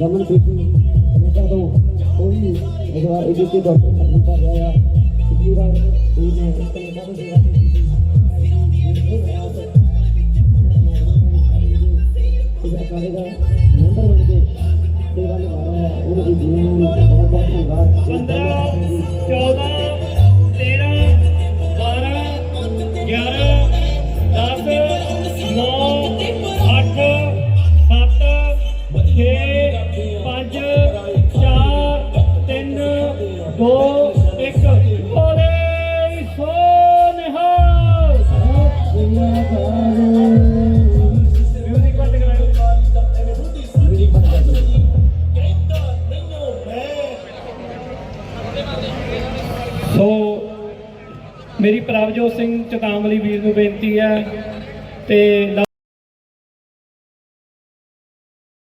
ਰਮਨ ਬੀਬੀ Canada ਤੋਂ ਉਹ ਇਸ ਵਾਰ ਇਹਦੇ ਤੇ ਡਾਕਟਰ ਖਤਮ ਕਰ ਰਿਹਾ ਆ ਛੇ ਪੰਜ ਚਾਰ ਤਿੰਨ ਦੋ ਸੋ ਮੇਰੀ ਪ੍ਰਭਜੋਤ ਸਿੰਘ ਚਤਾਮਲੀ ਵੀਰ ਨੂੰ ਬੇਨਤੀ ਹੈ ਤੇ